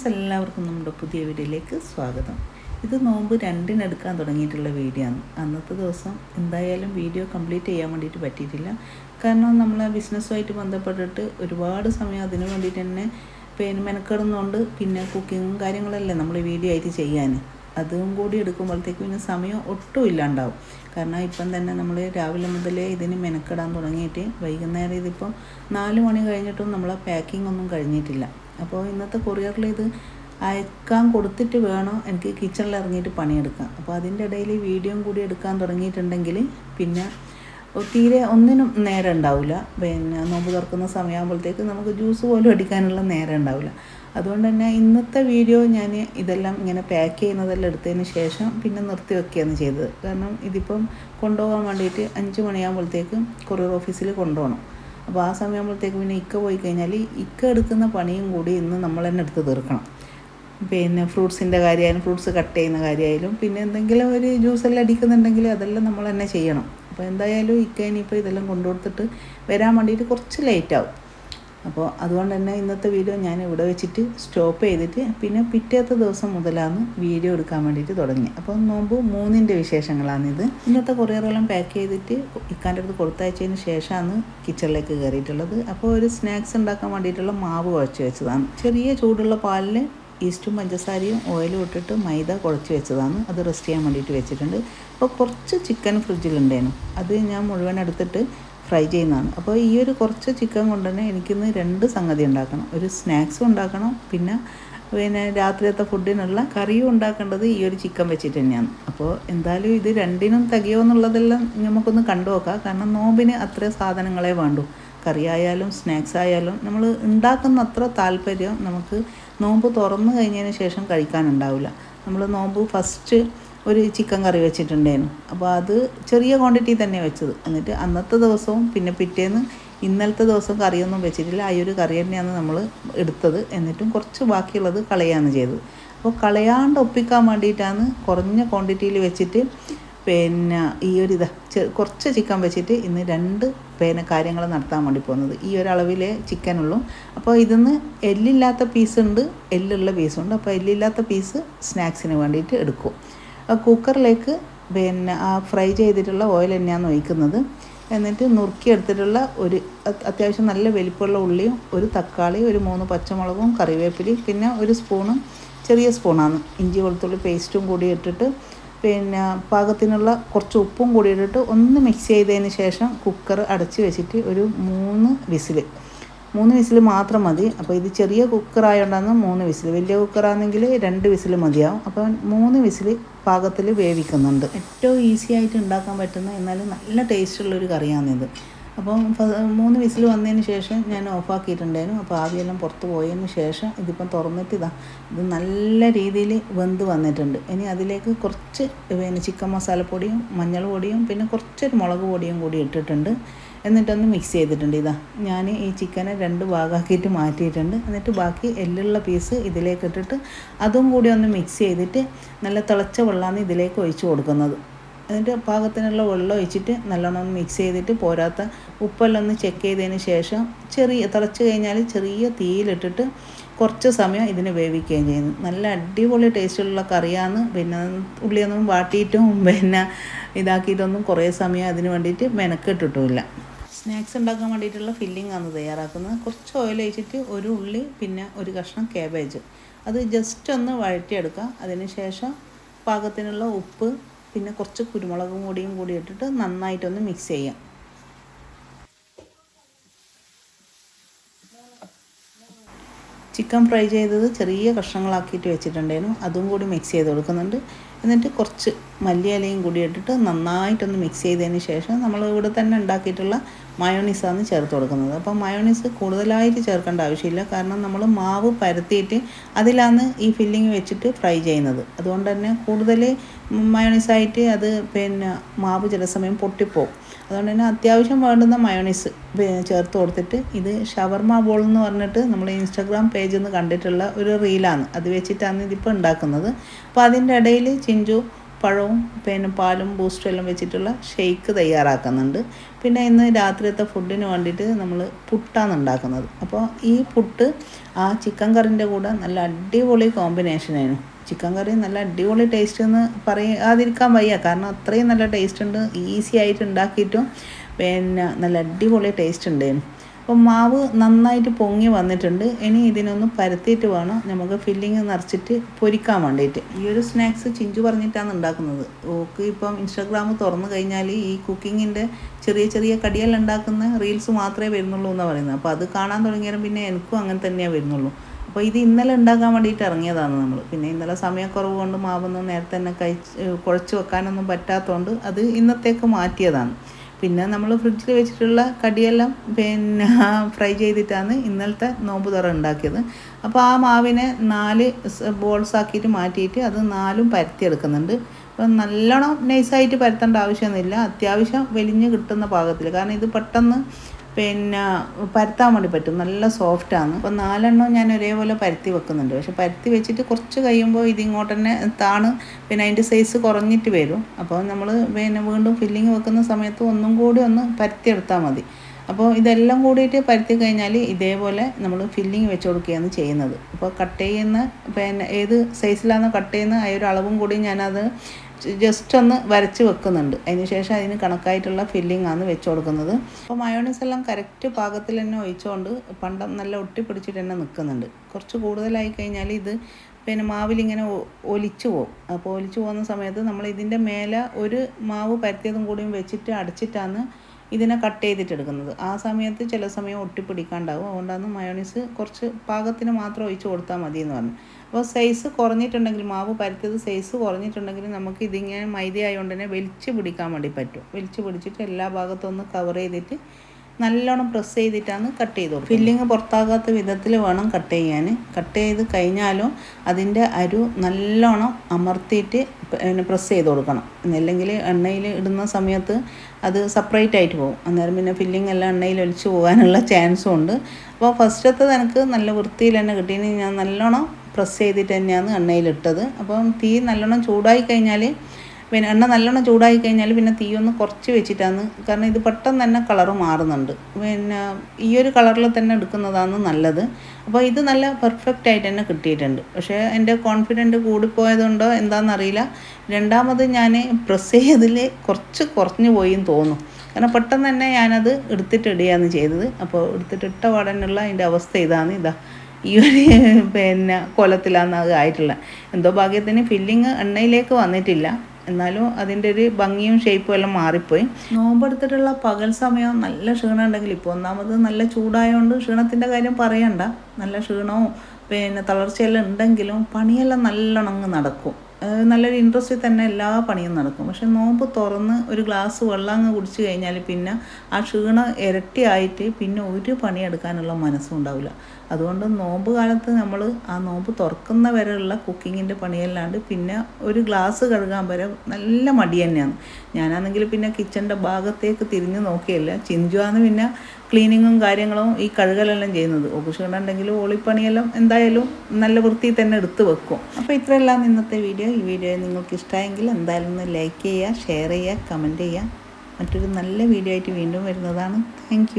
Friends എല്ലാവർക്കും നമ്മുടെ പുതിയ വീഡിയോയിലേക്ക് സ്വാഗതം. ഇത് നോമ്പ് രണ്ടിനെടുക്കാൻ തുടങ്ങിയിട്ടുള്ള വീഡിയോ ആണ്. അന്നത്തെ ദിവസം എന്തായാലും വീഡിയോ കംപ്ലീറ്റ് ചെയ്യാൻ വേണ്ടിയിട്ട് പറ്റിയിട്ടില്ല. കാരണം നമ്മൾ ബിസിനസ്സുമായിട്ട് ബന്ധപ്പെട്ടിട്ട് ഒരുപാട് സമയം അതിനു വേണ്ടിയിട്ട് തന്നെ പിന്നെ മെനക്കെടുന്നതുകൊണ്ട് പിന്നെ കുക്കിങ്ങും കാര്യങ്ങളല്ലേ നമ്മൾ വീഡിയോ ആയിട്ട് ചെയ്യാൻ. അതും കൂടി എടുക്കുമ്പോഴത്തേക്കും പിന്നെ സമയം ഒട്ടും ഇല്ലാണ്ടാവും. കാരണം ഇപ്പം തന്നെ നമ്മൾ രാവിലെ മുതലേ ഇതിന് മെനക്കെടാൻ തുടങ്ങിയിട്ട് വൈകുന്നേരം ഇതിപ്പം നാല് മണി കഴിഞ്ഞിട്ടും നമ്മൾ പാക്കിംഗ് ഒന്നും കഴിഞ്ഞിട്ടില്ല. അപ്പോൾ ഇന്നത്തെ കൊറിയറിൽ ഇത് അയക്കാൻ കൊടുത്തിട്ട് വേണം എനിക്ക് കിച്ചണിൽ ഇറങ്ങിയിട്ട് പണിയെടുക്കാം അപ്പോൾ അതിന്റെ ഇടയിൽ വീഡിയോയും കൂടി എടുക്കാൻ തുടങ്ങിയിട്ടുണ്ടെങ്കിൽ പിന്നെ തീരെ ഒന്നിനും നേരം ഉണ്ടാവില്ല പിന്നെ നോമ്പ് തുറക്കുന്ന സമയമാകുമ്പോഴത്തേക്ക് നമുക്ക് ജ്യൂസ് പോലും അടിക്കാനുള്ള നേരം ഉണ്ടാവില്ല അതുകൊണ്ട് തന്നെ ഇന്നത്തെ വീഡിയോ ഞാൻ ഇതെല്ലാം ഇങ്ങനെ പാക്ക് ചെയ്യുന്നതെല്ലാം എടുത്തതിന് ശേഷം പിന്നെ നിർത്തി വെക്കുകയാണ് ചെയ്തത്. കാരണം ഇതിപ്പം കൊണ്ടുപോകാൻ വേണ്ടിയിട്ട് അഞ്ച് മണിയാകുമ്പോഴത്തേക്കും കൊറിയർ ഓഫീസിൽ കൊണ്ടുപോകണം. അപ്പോൾ ആ സമയമാകുമ്പോഴത്തേക്ക് പിന്നെ ഇക്ക പോയി കഴിഞ്ഞാൽ ഇക്ക എടുക്കുന്ന പണിയും കൂടി ഇന്ന് നമ്മൾ തന്നെ എടുത്ത് തീർക്കണം. പിന്നെ ഫ്രൂട്ട്സിന്റെ കാര്യമായാലും ഫ്രൂട്ട്സ് കട്ട് ചെയ്യുന്ന കാര്യമായാലും പിന്നെ എന്തെങ്കിലും ഒരു ജ്യൂസ് എല്ലാം അടിക്കുന്നുണ്ടെങ്കിൽ അതെല്ലാം നമ്മൾ തന്നെ ചെയ്യണം. അപ്പോൾ എന്തായാലും ഇക്ക ഇനിയിപ്പോൾ ഇതെല്ലാം കൊണ്ടുകൊടുത്തിട്ട് വരാൻ വേണ്ടിയിട്ട് കുറച്ച് ലേറ്റ് ആവും. അപ്പോൾ അതുകൊണ്ട് തന്നെ ഇന്നത്തെ വീഡിയോ ഞാൻ ഇവിടെ വെച്ചിട്ട് സ്റ്റോപ്പ് ചെയ്തിട്ട് പിന്നെ പിറ്റേത്തെ ദിവസം മുതലാണ് വീഡിയോ എടുക്കാൻ വേണ്ടിയിട്ട് തുടങ്ങി. അപ്പോൾ നോമ്പ് മൂന്നിന്റെ വിശേഷങ്ങളാണിത്. ഇന്നത്തെ കൊറിയറെല്ലാം പാക്ക് ചെയ്തിട്ട് ഇക്കാന്റെ അടുത്ത് കൊടുത്തയച്ചതിന് ശേഷമാണ് കിച്ചണിലേക്ക് കയറിയിട്ടുള്ളത്. അപ്പോൾ ഒരു സ്നാക്സ് ഉണ്ടാക്കാൻ വേണ്ടിയിട്ടുള്ള മാവ് കുഴച്ച് വെച്ചതാണ്. ചെറിയ ചൂടുള്ള പാലിൽ ഈസ്റ്റും പഞ്ചസാരയും ഓയിലും ഇട്ടിട്ട് മൈദ കുഴച്ച് വെച്ചതാണ്. അത് റെസ്റ്റ് ചെയ്യാൻ വേണ്ടിയിട്ട് വെച്ചിട്ടുണ്ട്. അപ്പോൾ കുറച്ച് ചിക്കൻ ഫ്രിഡ്ജിലുണ്ടായിരുന്നു അത് ഞാൻ മുഴുവൻ എടുത്തിട്ട് ഫ്രൈ ചെയ്യുന്നതാണ്. അപ്പോൾ ഈ ഒരു കുറച്ച് ചിക്കൻ കൊണ്ട് തന്നെ എനിക്കിന്ന് രണ്ട് സംഗതി ഉണ്ടാക്കണം. ഒരു സ്നാക്സും ഉണ്ടാക്കണം. പിന്നെ പിന്നെ രാത്രിയത്തെ ഫുഡിനുള്ള കറിയും ഉണ്ടാക്കേണ്ടത് ഈ ഒരു ചിക്കൻ വെച്ചിട്ട് തന്നെയാണ്. അപ്പോൾ എന്തായാലും ഇത് രണ്ടിനും തികയോ എന്നുള്ളതെല്ലാം നമുക്കൊന്ന് കണ്ടു നോക്കാം. കാരണം നോമ്പിന് അത്ര സാധനങ്ങളെ വേണ്ടൂ. കറി ആയാലും സ്നാക്സ് ആയാലും നമ്മൾ ഉണ്ടാക്കുന്ന അത്ര താല്പര്യം നമുക്ക് നോമ്പ് തുറന്നു കഴിഞ്ഞതിന് ശേഷം കഴിക്കാനുണ്ടാവില്ല. നമ്മൾ നോമ്പ് ഫസ്റ്റ് ഒരു ചിക്കൻ കറി വെച്ചിട്ടുണ്ടായിരുന്നു. അപ്പോൾ അത് ചെറിയ ക്വാണ്ടിറ്റി തന്നെ വെച്ചത്. എന്നിട്ട് അന്നത്തെ ദിവസവും പിന്നെ പിറ്റേന്ന് ഇന്നലത്തെ ദിവസം കറിയൊന്നും വെച്ചിട്ടില്ല. ആ ഒരു കറി തന്നെയാണ് നമ്മൾ എടുത്തത്. എന്നിട്ടും കുറച്ച് ബാക്കിയുള്ളത് കളയാണ് ചെയ്തത്. അപ്പോൾ കളയാണ്ട് ഒപ്പിക്കാൻ വേണ്ടിയിട്ടാണ് കുറഞ്ഞ ക്വാണ്ടിറ്റിയിൽ വെച്ചിട്ട് പിന്നെ ഈ ഒരു ഇതാ കുറച്ച് ചിക്കൻ വെച്ചിട്ട് ഇന്ന് രണ്ട് പിന്നെ കാര്യങ്ങൾ നടത്താൻ വേണ്ടി പോകുന്നത്. ഈ ഒരു അളവിലെ ചിക്കനുള്ളൂ അപ്പോൾ ഇതിന്ന് എല്ലില്ലാത്ത പീസ് ഉണ്ട്. എല്ലുള്ള പീസുണ്ട് അപ്പോൾ എല്ലില്ലാത്ത പീസ് സ്നാക്സിന് വേണ്ടിയിട്ട് എടുക്കും. കുക്കറിലേക്ക് പിന്നെ ആ ഫ്രൈ ചെയ്തിട്ടുള്ള ഓയിൽ തന്നെയാണ് ഒഴിക്കുന്നത്. എന്നിട്ട് നുറുക്കിയെടുത്തിട്ടുള്ള ഒരു അത്യാവശ്യം നല്ല വലിപ്പമുള്ള ഉള്ളിയും ഒരു തക്കാളി ഒരു മൂന്ന് പച്ചമുളകും കറിവേപ്പിലയും പിന്നെ ഒരു സ്പൂണും ചെറിയ സ്പൂണാണ്. ഇഞ്ചി വെളുത്തുള്ളി പേസ്റ്റും കൂടി ഇട്ടിട്ട് പിന്നെ പാകത്തിനുള്ള കുറച്ച് ഉപ്പും കൂടി ഇട്ടിട്ട് ഒന്ന് മിക്സ് ചെയ്തതിന് ശേഷം കുക്കർ അടച്ച് വെച്ചിട്ട് ഒരു മൂന്ന് വിസിൽ. മൂന്ന് വിസിൽ മാത്രം മതി. അപ്പോൾ ഇത് ചെറിയ കുക്കറായതുകൊണ്ടാണ് മൂന്ന് വിസിൽ. വലിയ കുക്കറാണെങ്കിൽ രണ്ട് വിസിൽ മതിയാവും. അപ്പോൾ മൂന്ന് വിസിൽ പാകത്തിൽ വേവിക്കുന്നുണ്ട്. ഏറ്റവും ഈസി ആയിട്ട് ഉണ്ടാക്കാൻ പറ്റുന്ന എന്നാലും നല്ല ടേസ്റ്റുള്ളൊരു കറിയാണിത് അപ്പോൾ മൂന്ന് വിസിൽ വന്നതിന് ശേഷം ഞാൻ ഓഫാക്കിയിട്ടുണ്ടായിരുന്നു അപ്പോൾ ആവിയെല്ലാം പുറത്ത് പോയതിന് ശേഷം ഇതിപ്പം തുറന്നിട്ട് ഇതാ ഇത് നല്ല രീതിയിൽ വെന്ത് വന്നിട്ടുണ്ട്. ഇനി അതിലേക്ക് കുറച്ച് പിന്നെ ചിക്കൻ മസാലപ്പൊടിയും മഞ്ഞൾ പൊടിയും പിന്നെ കുറച്ചൊരു മുളക് പൊടിയും കൂടി ഇട്ടിട്ടുണ്ട്. എന്നിട്ടൊന്ന് മിക്സ് ചെയ്തിട്ടുണ്ട് ഇതാ. ഞാൻ ഈ ചിക്കനെ രണ്ട് ഭാഗമാക്കിയിട്ട് മാറ്റിയിട്ടുണ്ട്. എന്നിട്ട് ബാക്കി എല്ലുള്ള പീസ് ഇതിലേക്ക് ഇട്ടിട്ട് അതും കൂടി ഒന്ന് മിക്സ് ചെയ്തിട്ട് നല്ല തിളച്ച വെള്ളമാണ് ഇതിലേക്ക് ഒഴിച്ചു കൊടുക്കുന്നത്. എന്നിട്ട് പാകത്തിനുള്ള വെള്ളം ഒഴിച്ചിട്ട് നല്ലോണം ഒന്ന് മിക്സ് ചെയ്തിട്ട് പോരാത്ത ഉപ്പെല്ലാം ഒന്ന് ചെക്ക് ചെയ്തതിന് ശേഷം ചെറിയ തിളച്ച് കഴിഞ്ഞാൽ ചെറിയ തീയിലിട്ടിട്ട് കുറച്ച് സമയം ഇതിന് വേവിക്കുകയും ചെയ്യുന്നു. നല്ല അടിപൊളി ടേസ്റ്റുള്ള കറിയാണ്. പിന്നെ ഉള്ളിയൊന്നും വാട്ടിയിട്ടും പിന്നെ ഇതാക്കിയിട്ടൊന്നും കുറേ സമയം അതിന് വേണ്ടിയിട്ട് മെനക്കെട്ടിട്ടുമില്ല. സ്നാക്സ് ഉണ്ടാക്കാൻ വേണ്ടിയിട്ടുള്ള ഫില്ലിംഗ് ആണ് തയ്യാറാക്കുന്നത്. കുറച്ച് ഓയിൽ ഒഴിച്ചിട്ട് ഒരു ഉള്ളി പിന്നെ ഒരു കഷ്ണം കാബേജ് അത് ജസ്റ്റ് ഒന്ന് വഴറ്റിയെടുക്കുക. അതിന് ശേഷം പാകത്തിനുള്ള ഉപ്പ് പിന്നെ കുറച്ച് കുരുമുളകും പൊടിയും കൂടി ഇട്ടിട്ട് നന്നായിട്ടൊന്ന് മിക്സ് ചെയ്യാം. ചിക്കൻ ഫ്രൈ ചെയ്തത് ചെറിയ കഷ്ണങ്ങളാക്കിയിട്ട് വെച്ചിട്ടുണ്ടായിരുന്നു. അതും കൂടി മിക്സ് ചെയ്ത് കൊടുക്കുന്നുണ്ട്. എന്നിട്ട് കുറച്ച് മല്ലിയിലയും കൂടി ഇട്ടിട്ട് നന്നായിട്ടൊന്ന് മിക്സ് ചെയ്തതിന് ശേഷം നമ്മൾ ഇവിടെ തന്നെ ഉണ്ടാക്കിയിട്ടുള്ള മയോണീസാണ് ചേർത്ത് കൊടുക്കുന്നത്. അപ്പോൾ മയോണീസ് കൂടുതലായിട്ട് ചേർക്കേണ്ട ആവശ്യമില്ല. കാരണം നമ്മൾ മാവ് പരത്തിയിട്ട് അതിലാണ് ഈ ഫില്ലിങ് വെച്ചിട്ട് ഫ്രൈ ചെയ്യുന്നത്. അതുകൊണ്ട് തന്നെ കൂടുതൽ മയോണീസായിട്ട് അത് പിന്നെ മാവ് ചില സമയം പൊട്ടിപ്പോവും. അതുകൊണ്ട് തന്നെ അത്യാവശ്യം വേണ്ടുന്ന മയോണീസ് ചേർത്ത് കൊടുത്തിട്ട് ഇത് ഷവർമ ബോൾ എന്ന് പറഞ്ഞിട്ട് നമ്മൾ ഇൻസ്റ്റാഗ്രാം പേജിൽ നിന്ന് കണ്ടിട്ടുള്ള ഒരു റീലാണ് അത് വെച്ചിട്ടാണ് ഇതിപ്പോൾ ഉണ്ടാക്കുന്നത്. അപ്പോൾ അതിന്റെ ഇടയിൽ ചിഞ്ചു പഴവും പിന്നെ പാലും ബൂസ്റ്റും എല്ലാം വെച്ചിട്ടുള്ള ഷെയ്ക്ക് തയ്യാറാക്കുന്നുണ്ട്. പിന്നെ ഇന്ന് രാത്രിയത്തെ ഫുഡിന് വേണ്ടിയിട്ട് നമ്മൾ പുട്ടാണ് ഉണ്ടാക്കുന്നത്. അപ്പോൾ ഈ പുട്ട് ആ ചിക്കൻ കറിന്റെ കൂടെ നല്ല അടിപൊളി കോമ്പിനേഷനായിരുന്നു ചിക്കൻ കറി നല്ല അടിപൊളി ടേസ്റ്റ് എന്ന് പറയാതിരിക്കാൻ വയ്യ. കാരണം അത്രയും നല്ല ടേസ്റ്റ് ഉണ്ട്. ഈസി ആയിട്ട് ഉണ്ടാക്കിയിട്ടും പിന്നെ നല്ല അടിപൊളി ടേസ്റ്റ് ഉണ്ടായിരുന്നു. അപ്പം മാവ് നന്നായിട്ട് പൊങ്ങി വന്നിട്ടുണ്ട്. ഇനി ഇതിനൊന്ന് പരത്തിയിട്ട് വേണം. നമുക്ക് ഫില്ലിങ് നിറച്ചിട്ട് പൊരിക്കാൻ വേണ്ടിയിട്ട്. ഈ ഒരു സ്നാക്സ് ചിഞ്ചു പറഞ്ഞിട്ടാണ് ഉണ്ടാക്കുന്നത്. ഓക്ക് ഇപ്പം ഇൻസ്റ്റാഗ്രാം തുറന്നു കഴിഞ്ഞാൽ ഈ കുക്കിങ്ങിന്റെ ചെറിയ ചെറിയ കടിയെല്ലാം ഉണ്ടാക്കുന്ന റീൽസ് മാത്രമേ വരുന്നുള്ളൂ എന്നാണ് പറയുന്നത്. അപ്പോൾ അത് കാണാൻ തുടങ്ങിയാലും പിന്നെ എനിക്കും അങ്ങനെ തന്നെയാണ് വരുന്നുള്ളൂ. അപ്പോൾ ഇത് ഇന്നലെ ഉണ്ടാക്കാൻ വേണ്ടിയിട്ട് ഇറങ്ങിയതാണ് നമ്മൾ. പിന്നെ ഇന്നലെ സമയക്കുറവ് കൊണ്ട് മാവൊന്നും നേരത്തെ തന്നെ കഴിച്ച് കുഴച്ച് വെക്കാനൊന്നും പറ്റാത്തതുകൊണ്ട് അത് ഇന്നത്തേക്ക് മാറ്റിയതാണ്. പിന്നെ നമ്മൾ ഫ്രിഡ്ജിൽ വെച്ചിട്ടുള്ള കടിയെല്ലാം പിന്നെ ഫ്രൈ ചെയ്തിട്ടാണ് ഇന്നലത്തെ നോമ്പ് തുറ ഉണ്ടാക്കിയത്. അപ്പോൾ ആ മാവിനെ നാല് ബോൾസ് ആക്കിയിട്ട് മാറ്റിയിട്ട് അത് നാലും പരത്തിയെടുക്കുന്നുണ്ട്. അപ്പം നല്ലോണം നൈസായിട്ട് പരത്തേണ്ട ആവശ്യമൊന്നുമില്ല. അത്യാവശ്യം വലിഞ്ഞ് കിട്ടുന്ന പാകത്തിൽ കാരണം ഇത് പെട്ടെന്ന് പിന്നെ പരത്താൻ വേണ്ടി പറ്റും. നല്ല സോഫ്റ്റാണ് അപ്പോൾ നാലെണ്ണം ഞാൻ ഒരേപോലെ പരത്തി വെക്കുന്നുണ്ട്. പക്ഷെ പരത്തി വെച്ചിട്ട് കുറച്ച് കഴിയുമ്പോൾ ഇതിങ്ങോട്ട് തന്നെ താണ്. പിന്നെ അതിന്റെ സൈസ് കുറഞ്ഞിട്ട് വരും. അപ്പോൾ നമ്മൾ പിന്നെ വീണ്ടും ഫില്ലിങ് വെക്കുന്ന സമയത്ത് ഒന്നും കൂടി ഒന്ന് പരത്തിയെടുത്താൽ മതി. അപ്പോൾ ഇതെല്ലാം കൂടിയിട്ട് പരത്തി കഴിഞ്ഞാൽ ഇതേപോലെ നമ്മൾ ഫില്ലിങ് വെച്ച് കൊടുക്കുകയാണ് ചെയ്യുന്നത്. അപ്പോൾ കട്ട് ചെയ്യുന്ന പിന്നെ ഏത് സൈസിലാണ് കട്ട് ചെയ്യുന്ന ആ ഒരു അളവും കൂടി ഞാനത് ജസ്റ്റ് ഒന്ന് വരച്ച് വെക്കുന്നുണ്ട്. അതിന് ശേഷം അതിന് കണക്കായിട്ടുള്ള ഫില്ലിംഗ് ആണ് വെച്ച് കൊടുക്കുന്നത്. അപ്പോൾ മയോണീസ് എല്ലാം കറക്റ്റ് പാകത്തിൽ തന്നെ ഒഴിച്ചുകൊണ്ട് പണ്ടം നല്ല ഒട്ടിപ്പിടിച്ചിട്ട് തന്നെ നിൽക്കുന്നുണ്ട് കുറച്ച് കൂടുതലായി കഴിഞ്ഞാൽ ഇത് പിന്നെ മാവിലിങ്ങനെ ഒലിച്ചു പോകും അപ്പോൾ ഒലിച്ചു പോകുന്ന സമയത്ത് നമ്മൾ ഇതിന്റെ മേലെ ഒരു മാവ് പരത്തിയതും കൂടിയും വെച്ചിട്ട് അടച്ചിട്ടാണ് ഇതിനെ കട്ട് ചെയ്തിട്ട് എടുക്കുന്നത് ആ സമയത്ത് ചില സമയം ഒട്ടിപ്പിടിക്കാണ്ടാവും. അതുകൊണ്ടാണ് മയോണീസ് കുറച്ച് പാകത്തിന് മാത്രം ഒഴിച്ച് കൊടുത്താൽ മതി എന്ന് പറഞ്ഞു. അപ്പോൾ സൈസ് കുറഞ്ഞിട്ടുണ്ടെങ്കിൽ മാവ് പരത്തിയത് സൈസ് കുറഞ്ഞിട്ടുണ്ടെങ്കിൽ നമുക്ക് ഇതിങ്ങനെ മൈദ ആയതുകൊണ്ട് തന്നെ വലിച്ച് പിടിക്കാൻ വേണ്ടി പറ്റും. വലിച്ച് പിടിച്ചിട്ട് എല്ലാ ഭാഗത്തും ഒന്ന് കവർ ചെയ്തിട്ട് നല്ലോണം പ്രസ് ചെയ്തിട്ടാണ് കട്ട് ചെയ്ത് ഫില്ലിങ് പുറത്താകാത്ത വിധത്തിൽ വേണം കട്ട് ചെയ്യാൻ. കട്ട് ചെയ്ത് കഴിഞ്ഞാലും അതിന്റെ അരു നല്ലോണം അമർത്തിയിട്ട് പിന്നെ പ്രസ് ചെയ്ത് കൊടുക്കണം. അല്ലെങ്കിൽ എണ്ണയിൽ ഇടുന്ന സമയത്ത് അത് സെപ്പറേറ്റ് ആയിട്ട് പോകും. അന്നേരം പിന്നെ ഫില്ലിംഗ് എല്ലാം എണ്ണയിൽ ഒലിച്ച് പോകാനുള്ള ചാൻസും ഉണ്ട്. അപ്പോൾ ഫസ്റ്റത്തെ എനിക്ക് നല്ല വൃത്തിയിൽ തന്നെ കിട്ടിയതിന് ഞാൻ നല്ലോണം പ്രസ് ചെയ്തിട്ട് തന്നെയാണ് എണ്ണയിലിട്ടത് അപ്പം തീ നല്ലോണം ചൂടായി കഴിഞ്ഞാൽ പിന്നെ എണ്ണ നല്ലോണം ചൂടായി കഴിഞ്ഞാൽ പിന്നെ തീ ഒന്ന് കുറച്ച് വെച്ചിട്ടാണ്. കാരണം ഇത് പെട്ടെന്ന് തന്നെ കളറ് മാറുന്നുണ്ട്. പിന്നെ ഈ ഒരു കളറിൽ തന്നെ എടുക്കുന്നതാണ് നല്ലത്. അപ്പോൾ ഇത് നല്ല പെർഫെക്റ്റ് ആയിട്ട് തന്നെ കിട്ടിയിട്ടുണ്ട്. പക്ഷേ എന്റെ കോൺഫിഡന്റ് കൂടിപ്പോയതുകൊണ്ടോ എന്താണെന്നറിയില്ല രണ്ടാമത് ഞാൻ പ്രസ് ചെയ്തതിൽ കുറച്ച് കുറഞ്ഞു പോയി എന്ന് തോന്നും കാരണം പെട്ടെന്ന് തന്നെ ഞാനത് എടുത്തിട്ട് ഇടുകയാണ് ചെയ്തത്. അപ്പോൾ എടുത്തിട്ട് ഇട്ട അതിന്റെ അവസ്ഥ ഇതാണ്. ഇതാ ഈ ഒരു പിന്നെ കൊലത്തിലാണ് അത് എന്തോ ഭാഗ്യത്തിന് ഫില്ലിങ് എണ്ണയിലേക്ക് വന്നിട്ടില്ല. എന്നാലും അതിന്റെ ഒരു ഭംഗിയും ഷേപ്പും എല്ലാം മാറിപ്പോയി. നോമ്പെടുത്തിട്ടുള്ള പകൽ സമയം നല്ല ക്ഷീണം ഉണ്ടെങ്കിൽ ഇപ്പോൾ ഒന്നാമത് നല്ല ചൂടായതുകൊണ്ട് ക്ഷീണത്തിന്റെ കാര്യം പറയണ്ട. നല്ല ക്ഷീണവും പിന്നെ തളർച്ചയെല്ലാം ഉണ്ടെങ്കിലും പണിയെല്ലാം നല്ലോണം അങ്ങ് നടക്കും. നല്ലൊരു ഇൻട്രസ്റ്റിൽ തന്നെ എല്ലാ പണിയും നടക്കും. പക്ഷെ നോമ്പ് തുറന്ന് ഒരു ഗ്ലാസ് വെള്ളം അങ്ങ് കുടിച്ചു കഴിഞ്ഞാൽ പിന്നെ ആ ക്ഷീണം ഇരട്ടിയായിട്ട് പിന്നെ ഒരു പണിയെടുക്കാനുള്ള മനസ്സും ഉണ്ടാവില്ല. അതുകൊണ്ട് നോമ്പ് കാലത്ത് നമ്മൾ ആ നോമ്പ് തുറക്കുന്ന വരെയുള്ള കുക്കിങ്ങിന്റെ പണിയല്ലാണ്ട് പിന്നെ ഒരു ഗ്ലാസ് കഴുകാൻ വരെ നല്ല മടി തന്നെയാണ്. ഞാനാണെങ്കിൽ പിന്നെ കിച്ചന്റെ ഭാഗത്തേക്ക് തിരിഞ്ഞു നോക്കിയല്ല. ചിഞ്ചുവാന്ന് പിന്നെ ക്ലീനിങ്ങും കാര്യങ്ങളും ഈ കഴുകലെല്ലാം ചെയ്യുന്നത്. ഓക്കുഷീണുണ്ടെങ്കിലും ഓളിപ്പണിയെല്ലാം എന്തായാലും നല്ല വൃത്തി തന്നെ എടുത്ത് വെക്കും. അപ്പോൾ ഇത്രയെല്ലാം ഇന്നത്തെ വീഡിയോ. ഈ വീഡിയോ നിങ്ങൾക്ക് ഇഷ്ടമായെങ്കിൽ എന്തായാലും ഒന്ന് ലൈക്ക് ചെയ്യുക ഷെയർ ചെയ്യുക കമന്റ് ചെയ്യുക. മറ്റൊരു നല്ല വീഡിയോ ആയിട്ട് വീണ്ടും വരുന്നതാണ്. താങ്ക്